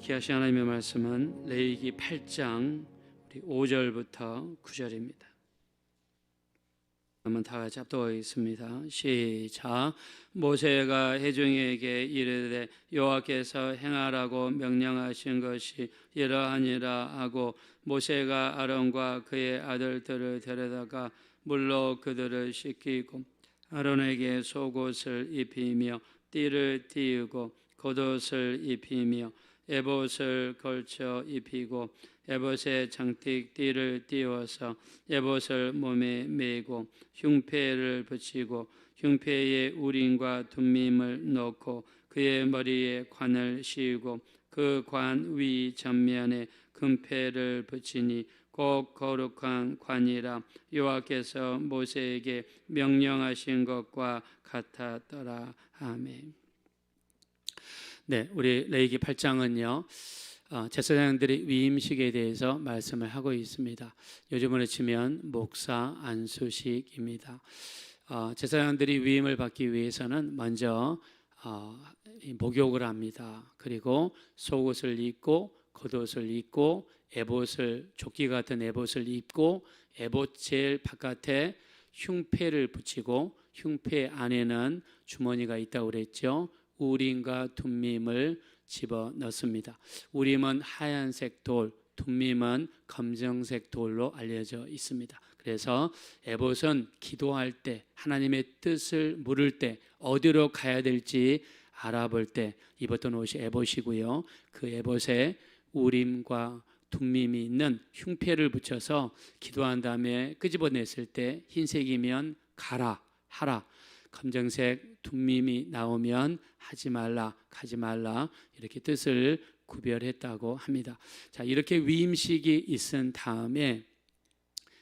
기하시 하나님의 말씀은 레이기 8장 우리 5절부터 9절입니다. 한번 다 같이 합독하겠습니다. 시작. 모세가 회중에게 이르되 여호와께서 행하라고 명령하신 것이 이러하니라 하고 모세가 아론과 그의 아들들을 데려다가 물로 그들을 씻기고 아론에게 속옷을 입히며 띠를 띠우고 겉옷을 입히며 에봇을 걸쳐 입히고 에봇의 장틱 띠를 띄워서 에봇을 몸에 메고 흉패를 붙이고 흉패에 우림과 둠밈을 넣고 그의 머리에 관을 씌우고 그 관 위 전면에 금패를 붙이니 꼭 거룩한 관이라 여호와께서 모세에게 명령하신 것과 같았더라 아멘. 네, 우리 레이기 8장은요. 어, 제사장들의 위임식에 대해서 말씀을 하고 있습니다. 요즘으로 치면 목사 안수식입니다. 어, 제사장들이 위임을 받기 위해서는 먼저 어, 목욕을 합니다. 그리고 속옷을 입고 겉옷을 입고 에봇을 조끼 같은 에봇을 입고 에봇 제일 바깥에 흉패를 붙이고 흉패 안에는 주머니가 있다고 그랬죠. 우림과 둠밈을 집어 넣습니다. 우림은 하얀색 돌, 둠밈은 검정색 돌로 알려져 있습니다. 그래서 에봇은 기도할 때 하나님의 뜻을 물을 때 어디로 가야 될지 알아볼 때 입었던 옷이 에봇이고요. 그 에봇에 우림과 둠밈이 있는 흉패를 붙여서 기도한 다음에 끄집어냈을 때 흰색이면 가라 하라 검정색 둠밈이 나오면 하지 말라 가지 말라 이렇게 뜻을 구별했다고 합니다. 자 이렇게 위임식이 있은 다음에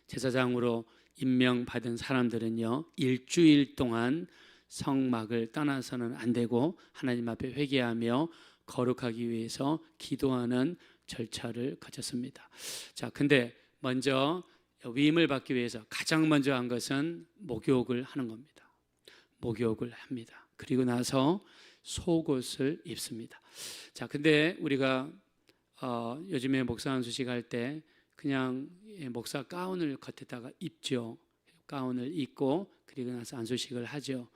제사장으로 임명받은 사람들은요 일주일 동안 성막을 떠나서는 안 되고 하나님 앞에 회개하며 거룩하기 위해서 기도하는 절차를 가졌습니다. 자 근데 먼저 위임을 받기 위해서 가장 먼저 한 것은 목욕을 하는 겁니다. 목욕을 합니다. 그리고 나서 속옷을 입습니다. 자, 근데 우리가 어, 요즘에 목사 안수식 할 때 그냥 목사 가운을 겉에다가 입죠. 가운을 입고 그리고 나서 안수식을 하죠.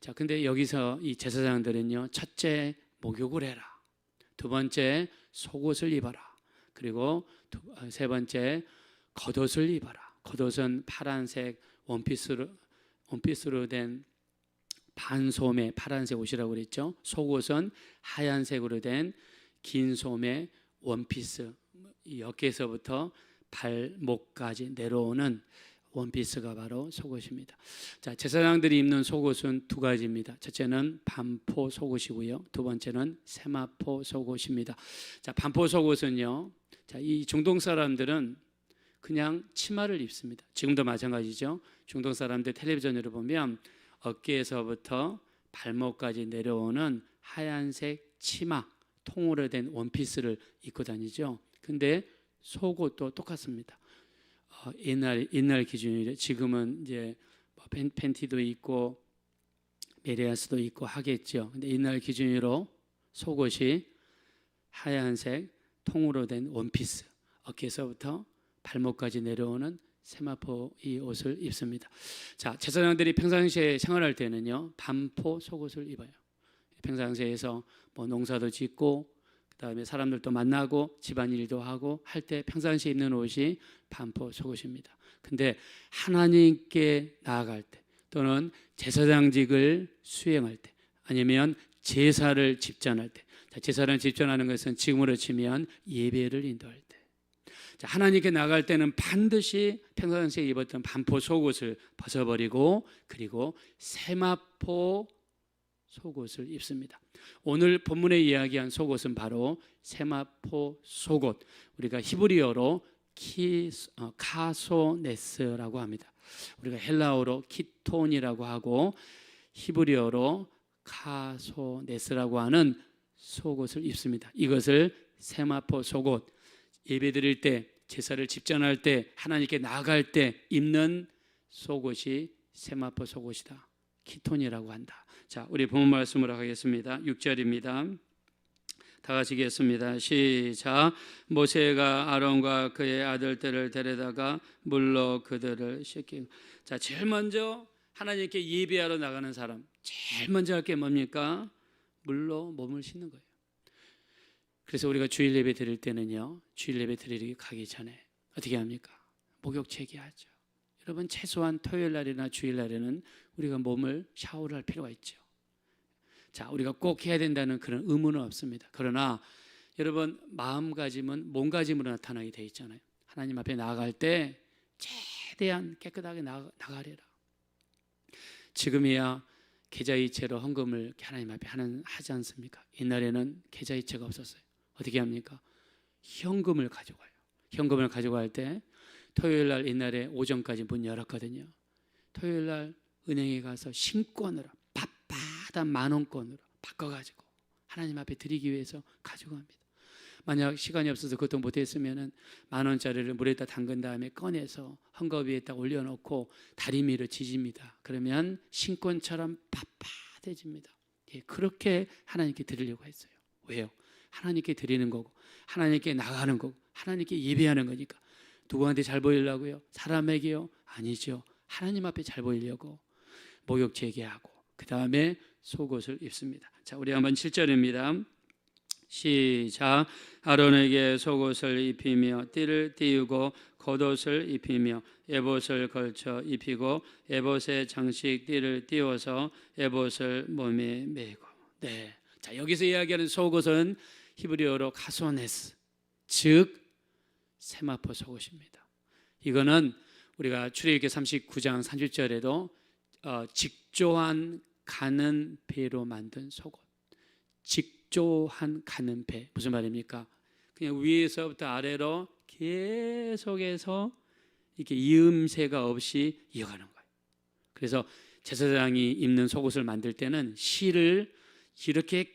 자, 근데 여기서 이 제사장들은요, 첫째 목욕을 해라. 두 번째 속옷을 입어라. 그리고 두, 어, 세 번째 겉옷을 입어라. 겉옷은 파란색 원피스로 원피스로 된 반소매 파란색 옷이라고 그랬죠. 속옷은 하얀색으로 된 긴 소매 원피스 이 어깨에서부터 발목까지 내려오는 원피스가 바로 속옷입니다. 자, 제사장들이 입는 속옷은 두 가지입니다. 첫째는 반포 속옷이고요. 두 번째는 세마포 속옷입니다. 자, 반포 속옷은요. 자, 이 중동 사람들은 그냥 치마를 입습니다. 지금도 마찬가지죠. 중동 사람들 텔레비전으로 보면 어깨에서부터 발목까지 내려오는 하얀색 치마, 통으로 된 원피스를 입고 다니죠. 근데 속옷도 똑같습니다. 어, 옛날 옛날 기준이래. 지금은 이제 뭐 팬, 팬티도 있고 메리아스도 있고 하겠죠. 근데 옛날 기준으로 속옷이 하얀색 통으로 된 원피스, 어깨에서부터 발목까지 내려오는 세마포 이 옷을 입습니다. 자, 제사장들이 평상시에 생활할 때는요, 반포 속옷을 입어요. 평상시에서 뭐 농사도 짓고 그다음에 사람들도 만나고 집안일도 하고 할 때 평상시에 입는 옷이 반포 속옷입니다. 근데 하나님께 나아갈 때 또는 제사장직을 수행할 때 아니면 제사를 집전할 때 제사를 집전하는 것은 지금으로 치면 예배를 인도할 때 하나님께 나갈 때는 반드시 평상시에 입었던 반포 속옷을 벗어버리고 그리고 세마포 속옷을 입습니다. 오늘 본문에 이야기한 속옷은 바로 세마포 속옷. 우리가 히브리어로 키, 어, 카소네스라고 합니다. 우리가 헬라어로 키톤이라고 하고 히브리어로 카소네스라고 하는 속옷을 입습니다. 이것을 세마포 속옷 예배드릴 때 제사를 집전할 때 하나님께 나아갈 때 입는 속옷이 세마포 속옷이다. 키톤이라고 한다. 자, 우리 본문 말씀으로 하겠습니다. 6절입니다. 다 같이 읽겠습니다. 시작. 모세가 아론과 그의 아들들을 데려다가 물로 그들을 씻기고. 자, 제일 먼저 하나님께 예배하러 나가는 사람, 제일 먼저 할 게 뭡니까? 물로 몸을 씻는 거예요. 그래서 우리가 주일 예배 드릴 때는요, 주일 예배 드리기 가기 전에 어떻게 합니까? 목욕 제기하죠. 여러분 최소한 토요일 날이나 주일 날에는 우리가 몸을 샤워를 할 필요가 있죠. 자, 우리가 꼭 해야 된다는 그런 의무는 없습니다. 그러나 여러분 마음가짐은 몸가짐으로 나타나게 돼 있잖아요. 하나님 앞에 나아갈 때 최대한 깨끗하게 나가, 나가려라. 지금이야 계좌이체로 헌금을 하나님 앞에 하는 하지 않습니까? 옛날에는 계좌이체가 없었어요. 어떻게 합니까? 현금을 가져가요. 현금을 가져갈 때 토요일 날 옛날에 오전까지 문 열었거든요. 토요일 날 은행에 가서 신권으로 빳빳한 만 원권으로 바꿔가지고 하나님 앞에 드리기 위해서 가져갑니다. 만약 시간이 없어서 그것도 못했으면은 만 원짜리를 물에다 담근 다음에 꺼내서 헝겊 위에다 올려놓고 다리미로 지집니다. 그러면 신권처럼 빳빳해집니다. 예, 그렇게 하나님께 드리려고 했어요. 왜요? 하나님께 드리는 거고 하나님께 나가는 거고 하나님께 예배하는 거니까 누구한테 잘 보이려고요? 사람에게요? 아니죠. 하나님 앞에 잘 보이려고 목욕 재개하고 그 다음에 속옷을 입습니다. 자, 우리 한번 7절입니다. 시작. 아론에게 속옷을 입히며 띠를 띄우고 겉옷을 입히며 에봇을 걸쳐 입히고 에봇의 장식 띠를 띄워서 에봇을 몸에 메고. 네. 자, 여기서 이야기하는 속옷은 히브리어로 카소네스, 즉 세마포 속옷입니다. 이거는 우리가 출애굽기 39장 30절에도 어, 직조한 가는 배로 만든 속옷. 직조한 가는 배 무슨 말입니까? 그냥 위에서부터 아래로 계속해서 이렇게 이음새가 없이 이어가는 거예요. 그래서 제사장이 입는 속옷을 만들 때는 실을 이렇게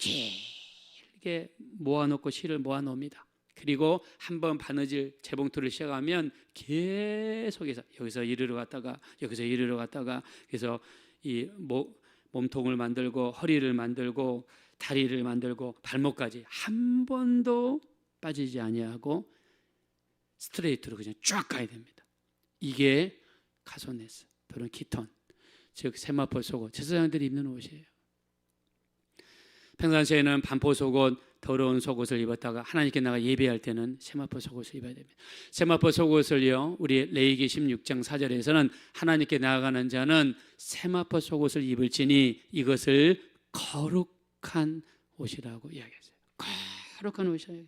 길게 모아놓고 실을 모아놓습니다. 그리고 한 번 바느질 재봉틀을 시작하면 계속해서 여기서 이리로 갔다가 여기서 이리로 갔다가 그래서 이 모, 몸통을 만들고 허리를 만들고 다리를 만들고 발목까지 한 번도 빠지지 아니하고 스트레이트로 그냥 쫙 가야 됩니다. 이게 카소네스 또는 키톤 즉 세마포 속옷 제사장들이 입는 옷이에요. 평상시에는 반포 속옷 더러운 속옷을 입었다가 하나님께 나가 예배할 때는 세마포 속옷을 입어야 됩니다. 세마포 속옷을요. 우리 레이기 16장 4절에서는 하나님께 나아가는 자는 세마포 속옷을 입을지니 이것을 거룩한 옷이라고 이야기했어요. 거룩한 옷이에요.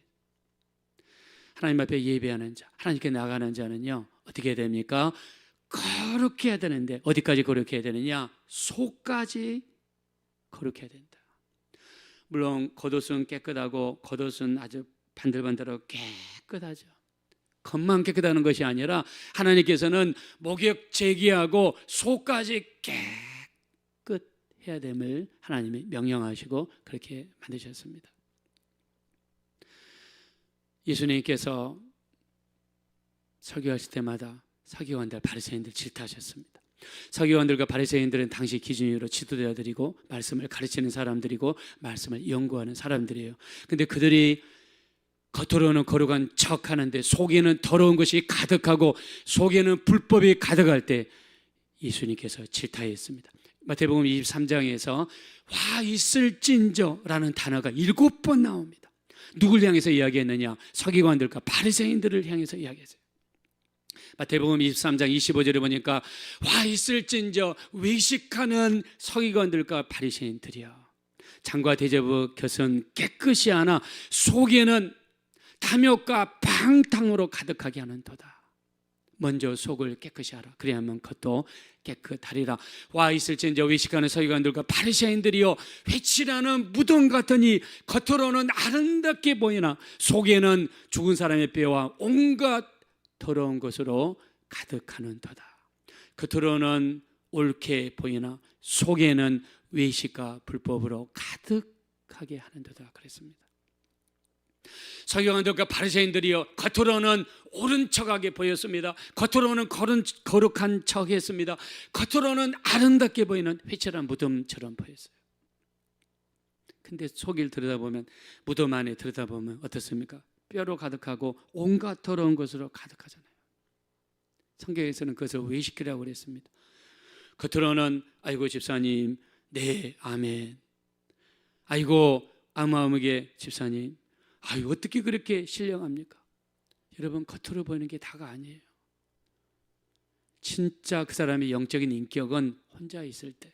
하나님 앞에 예배하는 자, 하나님께 나가는 자는요. 어떻게 됩니까? 거룩해야 해 되는데 어디까지 거룩해야 되느냐? 속까지 거룩해야 된다. 물론 겉옷은 깨끗하고 겉옷은 아주 반들반들하고 깨끗하죠. 겉만 깨끗하는 것이 아니라 하나님께서는 목욕 제기하고 속까지 깨끗해야 됨을 하나님이 명령하시고 그렇게 만드셨습니다. 예수님께서 설교하실 때마다 서기관들 바리새인들 질타하셨습니다. 서기관들과 바리새인들은 당시 기준으로 지도자들이고 말씀을 가르치는 사람들이고 말씀을 연구하는 사람들이에요. 근데 그들이 겉으로는 거룩한 척 하는데 속에는 더러운 것이 가득하고 속에는 불법이 가득할 때 예수님께서 질타했습니다. 마태복음 23장에서 와 있을진저라는 단어가 일곱 번 나옵니다. 누굴 향해서 이야기했느냐? 서기관들과 바리새인들을 향해서 이야기했어요. 마태복음 23장 25절에 보니까 와 있을진저 외식하는 서기관들과 바리새인들이야. 장과 대제부 곁은 깨끗이 하나 속에는 탐욕과 방탕으로 가득하게 하는도다. 먼저 속을 깨끗이 하라. 그래야만 겉도 깨끗하리라. 와 있을진저 외식하는 서기관들과 바리새인들이요 회칠하는 무덤 같으니 겉으로는 아름답게 보이나 속에는 죽은 사람의 뼈와 온갖 더러운 것으로 가득하는 도다. 겉으로는 옳게 보이나 속에는 외식과 불법으로 가득하게 하는 도다 그랬습니다. 서기관들과 바리새인들이요 겉으로는 옳은 척하게 보였습니다. 겉으로는 거룩, 거룩한 척했습니다. 겉으로는 아름답게 보이는 회칠한 무덤처럼 보였어요. 근데 속을 들여다보면 무덤 안에 들여다보면 어떻습니까? 뼈로 가득하고 온갖 더러운 것으로 가득하잖아요. 성경에서는 그것을 외식이라고 그랬습니다. 겉으로는 아이고 집사님, 네, 아멘. 아이고 아무아무게 집사님, 아유 어떻게 그렇게 신령합니까? 여러분 겉으로 보이는 게 다가 아니에요. 진짜 그 사람의 영적인 인격은 혼자 있을 때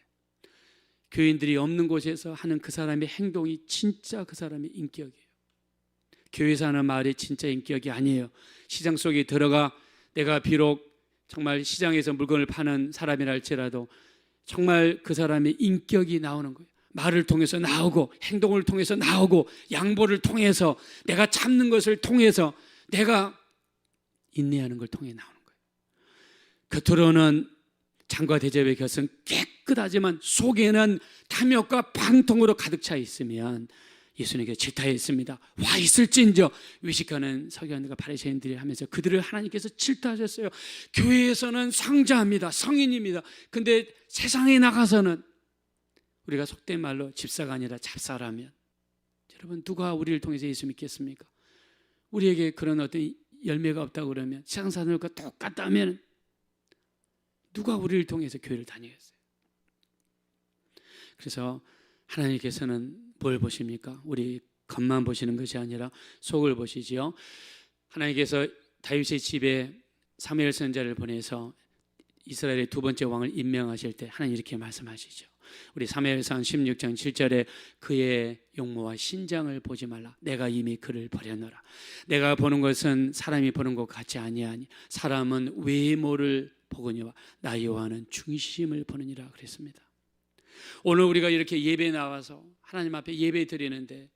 교인들이 없는 곳에서 하는 그 사람의 행동이 진짜 그 사람의 인격이에요. 교회에서 하는 말이 진짜 인격이 아니에요. 시장 속에 들어가 내가 비록 정말 시장에서 물건을 파는 사람이라 할지라도 정말 그 사람의 인격이 나오는 거예요. 말을 통해서 나오고 행동을 통해서 나오고 양보를 통해서 내가 참는 것을 통해서 내가 인내하는 걸 통해 나오는 거예요. 겉으로는 장과 대접의 곁은 깨끗하지만 속에는 탐욕과 방통으로 가득 차 있으면 예수님께 질타했습니다. 와 있을진저 위식하는 서기관들과 바리새인들이 하면서 그들을 하나님께서 질타하셨어요. 교회에서는 성자입니다. 성인입니다. 근데 세상에 나가서는 우리가 속된 말로 집사가 아니라 잡사라면 여러분 누가 우리를 통해서 예수 믿겠습니까? 우리에게 그런 어떤 열매가 없다고 그러면 세상 사람들과 똑같다면 누가 우리를 통해서 교회를 다니겠어요? 그래서 하나님께서는 뭘 보십니까? 우리 겉만 보시는 것이 아니라 속을 보시지요. 하나님께서 다윗의 집에 사무엘 선자를 보내서 이스라엘의 두 번째 왕을 임명하실 때 하나님 이렇게 말씀하시죠. 우리 사무엘상 16장 7절에 그의 용모와 신장을 보지 말라. 내가 이미 그를 버렸노라. 내가 보는 것은 사람이 보는 것 같지 아니하니 사람은 외모를 보거니와 나 여호와는 중심을 보느니라 그랬습니다. 오늘 우리가 이렇게 예배 나와서 하나님 앞에 예배 드리는데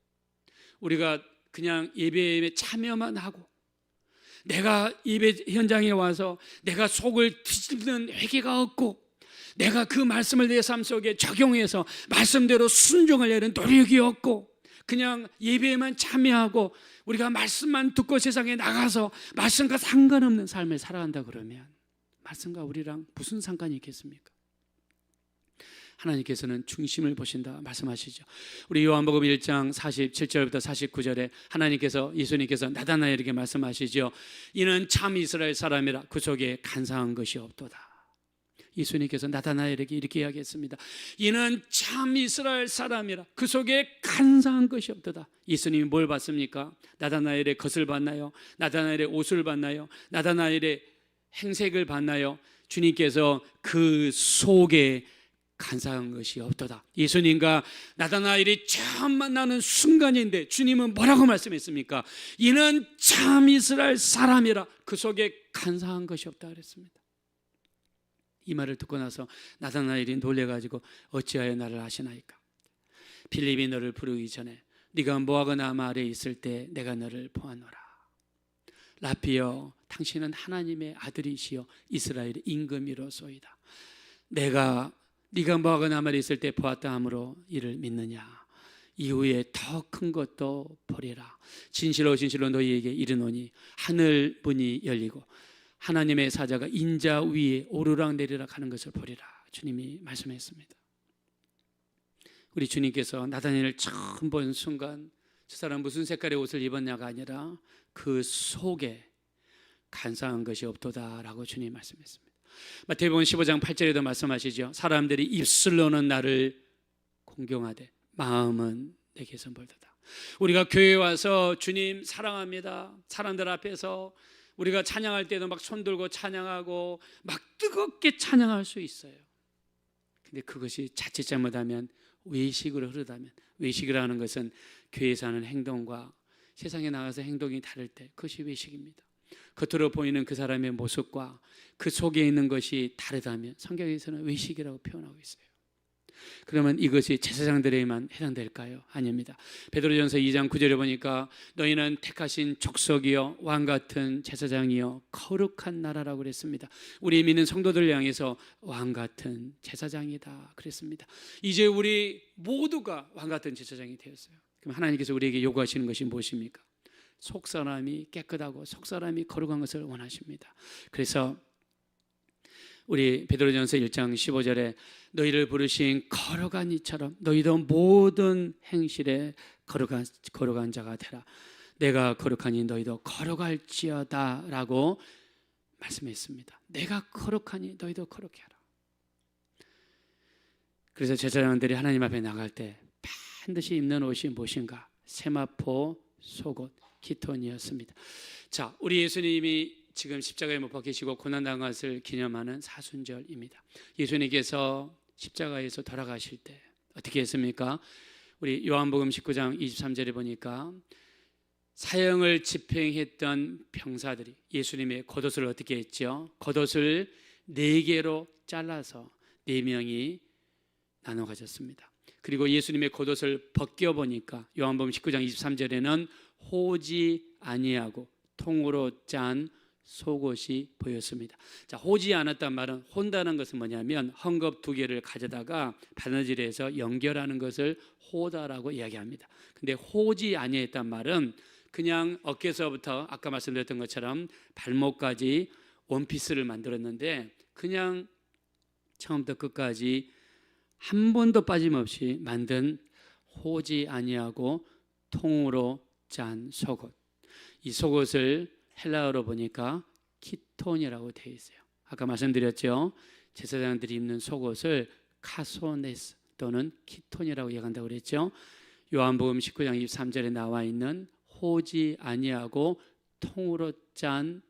우리가 그냥 예배에 참여만 하고 내가 예배 현장에 와서 내가 속을 뒤집는 회개가 없고 내가 그 말씀을 내 삶 속에 적용해서 말씀대로 순종을 내는 노력이 없고 그냥 예배에만 참여하고 우리가 말씀만 듣고 세상에 나가서 말씀과 상관없는 삶을 살아간다 그러면 말씀과 우리랑 무슨 상관이 있겠습니까? 하나님께서는 중심을 보신다 말씀하시죠. 우리 요한복음 1장 47절부터 49절에 하나님께서 예수님께서 나다나엘에게 말씀하시죠. 이는 참 이스라엘 사람이라 그 속에 간사한 것이 없도다. 예수님께서 나다나엘에게 이렇게 이야기했습니다. 이는 참 이스라엘 사람이라 그 속에 간사한 것이 없도다. 예수님이 뭘 봤습니까? 나다나엘의 것을 봤나요? 나다나엘의 옷을 봤나요? 나다나엘의 행색을 봤나요? 주님께서 그 속에 간사한 것이 없도다. 예수님과 나다나엘이 처음 만나는 순간인데 주님은 뭐라고 말씀했습니까? 이는 참 이스라엘 사람이라 그 속에 간사한 것이 없다 그랬습니다. 이 말을 듣고 나서 나다나엘이 놀래가지고 어찌하여 나를 아시나이까? 필립이 너를 부르기 전에 네가 모아가 마을에 있을 때 내가 너를 보아노라. 라피여 당신은 하나님의 아들이시여 이스라엘의 임금이로소이다. 내가 네가 모아가 나말에 있을 때 보았다 함으로 이를 믿느냐? 이후에 더 큰 것도 보리라. 진실로 진실로 너희에게 이르노니 하늘 문이 열리고 하나님의 사자가 인자 위에 오르락 내리락 하는 것을 보리라. 주님이 말씀했습니다. 우리 주님께서 나다니엘을 처음 본 순간 저 사람 무슨 색깔의 옷을 입었냐가 아니라 그 속에 간사한 것이 없도다라고 주님 말씀했습니다. 마태복음 15장 8절에도 말씀하시죠. 사람들이 입술로는 나를 공경하되 마음은 내게서 멀도다. 우리가 교회 와서 주님 사랑합니다. 사람들 앞에서 우리가 찬양할 때도 막 손들고 찬양하고 막 뜨겁게 찬양할 수 있어요. 근데 그것이 자칫 잘못하면 외식으로 흐르다면 외식이라는 것은 교회에서 하는 행동과 세상에 나가서 행동이 다를 때 그것이 외식입니다. 겉으로 보이는 그 사람의 모습과 그 속에 있는 것이 다르다면 성경에서는 외식이라고 표현하고 있어요. 그러면 이것이 제사장들에게만 해당될까요? 아닙니다. 베드로전서 2장 9절에 보니까 너희는 택하신 족속이요 왕 같은 제사장이요 거룩한 나라라고 그랬습니다. 우리 믿는 성도들 향해서 왕 같은 제사장이다 그랬습니다. 이제 우리 모두가 왕 같은 제사장이 되었어요. 그럼 하나님께서 우리에게 요구하시는 것이 무엇입니까? 속 사람이 깨끗하고 속 사람이 거룩한 것을 원하십니다. 그래서 우리 베드로전서 1장 15절에 너희를 부르신 거룩한 이처럼 너희도 모든 행실에 거룩한 거룩한 자가 되라. 내가 거룩하니 너희도 거룩할지어다라고 말씀했습니다. 내가 거룩하니 너희도 거룩해 하라. 그래서 제사장들이 하나님 앞에 나갈 때 반드시 입는 옷이 무엇인가? 세마포 속옷 기톤이었습니다. 자, 우리 예수님이 지금 십자가에 못 박히시고 고난당한 것을 기념하는 사순절입니다. 예수님께서 십자가에서 돌아가실 때 어떻게 했습니까? 우리 요한복음 19장 23절에 보니까 사형을 집행했던 병사들이 예수님의 겉옷을 어떻게 했죠? 겉옷을 네 개로 잘라서 네 명이 나눠 가졌습니다. 그리고 예수님의 겉옷을 벗겨 보니까 요한복음 19장 23절에는 호지 아니하고 통으로 짠 속옷이 보였습니다. 자, 호지 않았단 말은 혼다는 것은 뭐냐면 헝겊 두 개를 가져다가 바느질해서 연결하는 것을 호다라고 이야기합니다. 근데 호지 아니했단 말은 그냥 어깨서부터 아까 말씀드렸던 것처럼 발목까지 원피스를 만들었는데 그냥 처음부터 끝까지 한 번도 빠짐없이 만든 호지 아니하고 통으로 짠 속옷. 이 속옷을 헬라어로 보니까 키톤이라고 되어 있어요. 아까 말씀드렸죠. 제사장들이 입는 속옷을 카소네스 또는 키톤이라고 얘기한다고 그랬죠. 요한복음 19장 23절에 나와 있는 호지 아니하고 통으로 짠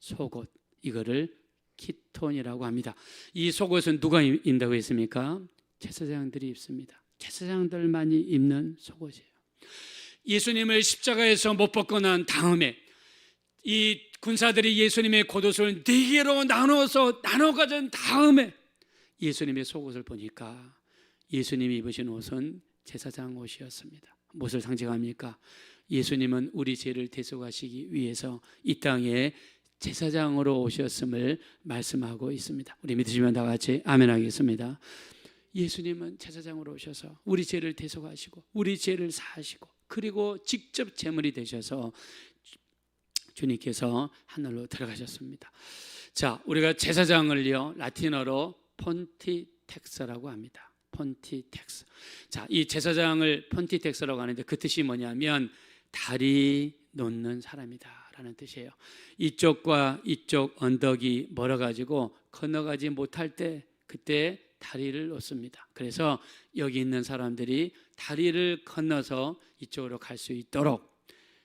속옷 이거를 키톤이라고 합니다. 이 속옷은 누가 입는다고 했습니까? 제사장들이 입습니다. 제사장들만이 입는 속옷이에요. 예수님을 십자가에서 못 벗고 난 다음에 이 군사들이 예수님의 겉옷을 네 개로 나눠서 나눠 가진 다음에 예수님의 속옷을 보니까 예수님이 입으신 옷은 제사장 옷이었습니다. 무엇을 상징합니까? 예수님은 우리 죄를 대속하시기 위해서 이 땅에 제사장으로 오셨음을 말씀하고 있습니다. 우리 믿으시면 다 같이 아멘 하겠습니다. 예수님은 제사장으로 오셔서 우리 죄를 대속하시고 우리 죄를 사하시고 그리고 직접 제물이 되셔서 주님께서 하늘로 들어가셨습니다. 자, 우리가 제사장을요 라틴어로 폰티텍스라고 합니다. 폰티텍스. 자, 이 제사장을 폰티텍스라고 하는데 그 뜻이 뭐냐면 다리 놓는 사람이다라는 뜻이에요. 이쪽과 이쪽 언덕이 멀어 가지고 건너가지 못할 때 그때 다리를 놓습니다. 그래서 여기 있는 사람들이 다리를 건너서 이쪽으로 갈 수 있도록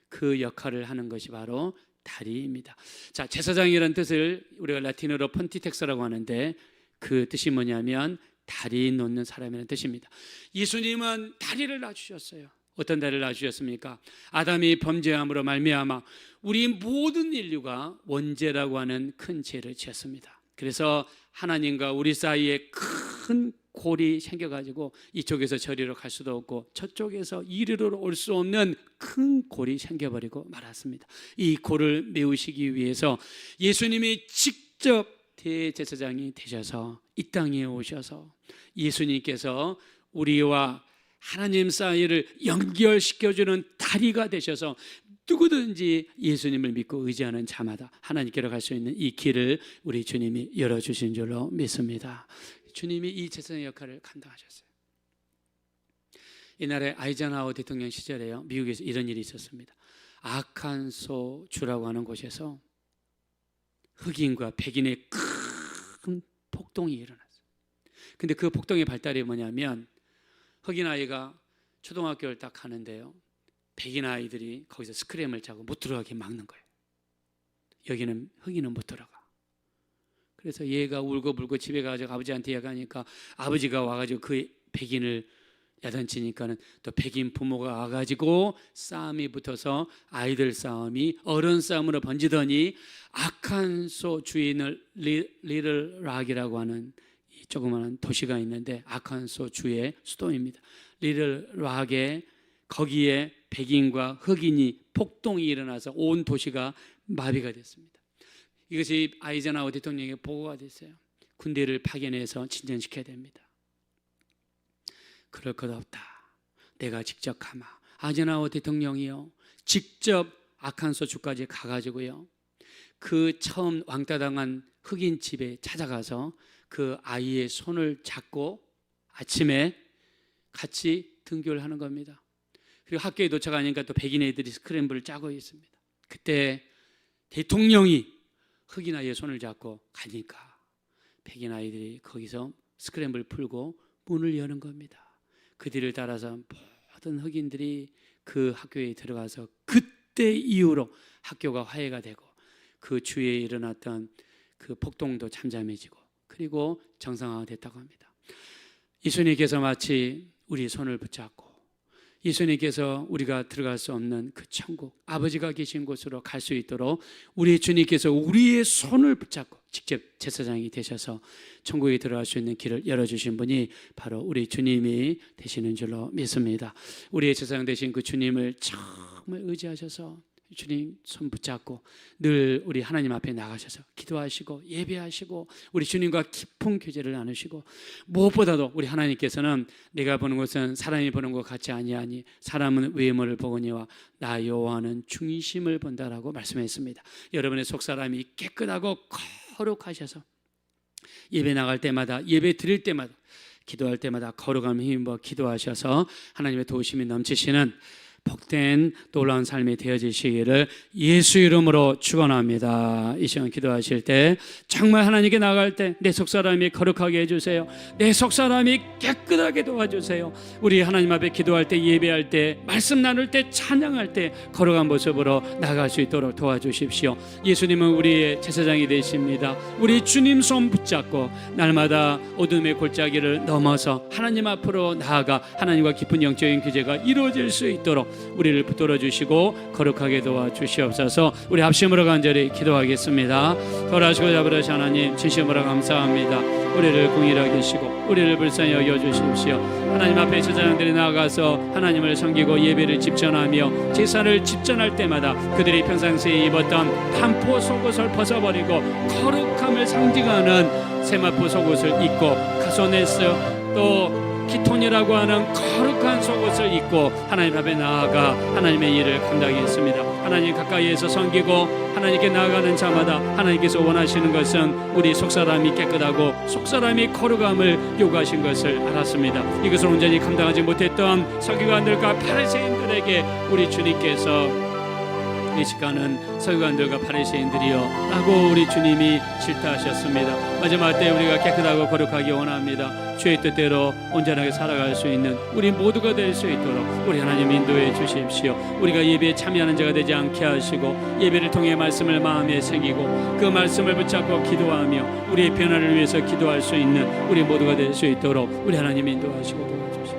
그 역할을 하는 것이 바로 다리입니다. 자, 제사장이라는 뜻을 우리가 라틴어로 폰티텍스라고 하는데 그 뜻이 뭐냐면 다리 놓는 사람이라는 뜻입니다. 예수님은 다리를 놔주셨어요. 어떤 다리를 놔주셨습니까? 아담이 범죄함으로 말미암아 우리 모든 인류가 원죄라고 하는 큰 죄를 지었습니다. 그래서 하나님과 우리 사이에 큰 골이 생겨가지고 이쪽에서 저리로 갈 수도 없고 저쪽에서 이리로 올 수 없는 큰 골이 생겨버리고 말았습니다. 이 골을 메우시기 위해서 예수님이 직접 대제사장이 되셔서 이 땅에 오셔서 예수님께서 우리와 하나님 사이를 연결시켜주는 다리가 되셔서 누구든지 예수님을 믿고 의지하는 자마다 하나님께로 갈 수 있는 이 길을 우리 주님이 열어주신 줄로 믿습니다. 주님이 이 제사장 역할을 감당하셨어요. 이날에 아이젠하워 대통령 시절에요. 미국에서 이런 일이 있었습니다. 아칸소 주라고 하는 곳에서 흑인과 백인의 큰 폭동이 일어났어요. 근데 그 폭동의 발달이 뭐냐면 흑인 아이가 초등학교를 딱 하는데요. 백인 아이들이 거기서 스크램을 짜고 못 들어가게 막는 거예요. 여기는 흑인은 못 들어가. 그래서 얘가 울고 불고 집에 가서 아버지한테 얘기하니까 아버지가 와가지고 그 백인을 야단치니까는 또 백인 부모가 와가지고 싸움이 붙어서 아이들 싸움이 어른 싸움으로 번지더니 아칸소 주인을 리, 리를 락이라고 하는 이 조그마한 도시가 있는데 아칸소 주의 수도입니다. 리를 락에 거기에 백인과 흑인이 폭동이 일어나서 온 도시가 마비가 됐습니다. 이것이 아이젠하워 대통령에게 보고가 됐어요. 군대를 파견해서 진전시켜야 됩니다. 그럴 것 없다. 내가 직접 가마. 아이젠하워 대통령이요. 직접 아칸소 주까지 가가지고요. 그 처음 왕따당한 흑인 집에 찾아가서 그 아이의 손을 잡고 아침에 같이 등교를 하는 겁니다. 그리고 학교에 도착하니까 또 백인 애들이 스크램블을 짜고 있습니다. 그때 대통령이 흑인 아이의 손을 잡고 가니까 백인 아이들이 거기서 스크램블 풀고 문을 여는 겁니다. 그 뒤를 따라서 모든 흑인들이 그 학교에 들어가서 그때 이후로 학교가 화해가 되고 그 주위에 일어났던 그 폭동도 잠잠해지고 그리고 정상화가 됐다고 합니다. 예수님께서 마치 우리 손을 붙잡고 예수님께서 우리가 들어갈 수 없는 그 천국 아버지가 계신 곳으로 갈 수 있도록 우리 주님께서 우리의 손을 붙잡고 직접 제사장이 되셔서 천국에 들어갈 수 있는 길을 열어주신 분이 바로 우리 주님이 되시는 줄로 믿습니다. 우리의 제사장 되신 그 주님을 정말 의지하셔서 주님 손 붙잡고 늘 우리 하나님 앞에 나가셔서 기도하시고 예배하시고 우리 주님과 깊은 교제를 나누시고 무엇보다도 우리 하나님께서는 내가 보는 것은 사람이 보는 것 같지 아니하니 사람은 외모를 보거니와 나 여호와는 중심을 본다라고 말씀했습니다. 여러분의 속 사람이 깨끗하고 거룩하셔서 예배 나갈 때마다 예배 드릴 때마다 기도할 때마다 거룩함 힘입어 기도하셔서 하나님의 도우심이 넘치시는 복된 놀라운 삶이 되어지시기를 예수 이름으로 축원합니다. 이 시간 기도하실 때 정말 하나님께 나갈 때 내 속사람이 거룩하게 해주세요. 내 속사람이 깨끗하게 도와주세요. 우리 하나님 앞에 기도할 때 예배할 때 말씀 나눌 때 찬양할 때 거룩한 모습으로 나갈 수 있도록 도와주십시오. 예수님은 우리의 제사장이 되십니다. 우리 주님 손 붙잡고 날마다 어둠의 골짜기를 넘어서 하나님 앞으로 나아가 하나님과 깊은 영적인 교제가 이루어질 수 있도록 우리를 붙들어 주시고 거룩하게 도와 주시옵소서. 우리 합심으로 간절히 기도하겠습니다. 돌아시고 잡으라시 하나님 진심으로 감사합니다. 우리를 공일하게 하시고 우리를 불쌍히 여겨 주십시오. 하나님 앞에 제사장들이 나아가서 하나님을 섬기고 예배를 집전하며 제사를 집전할 때마다 그들이 평상시에 입었던 반포 속옷을 벗어버리고 거룩함을 상징하는 세마포 속옷을 입고 가소네스 또 키톤이라고 하는 거룩한 속옷을 입고 하나님 앞에 나아가 하나님의 일을 감당했습니다. 하나님 가까이에서 섬기고 하나님께 나아가는 자마다 하나님께서 원하시는 것은 우리 속사람이 깨끗하고 속사람이 거룩함을 요구하신 것을 알았습니다. 이것을 온전히 감당하지 못했던 서기관들과 바리새인들에게 우리 주님께서 이 시간은 서기관들과 바리새인들이여 라고 우리 주님이 질타하셨습니다. 마지막 때 우리가 깨끗하고 거룩하기 원합니다. 주의 뜻대로 온전하게 살아갈 수 있는 우리 모두가 될 수 있도록 우리 하나님 인도해 주십시오. 우리가 예배에 참여하는 자가 되지 않게 하시고 예배를 통해 말씀을 마음에 새기고 그 말씀을 붙잡고 기도하며 우리의 변화를 위해서 기도할 수 있는 우리 모두가 될 수 있도록 우리 하나님 인도하시고 도와주십시오.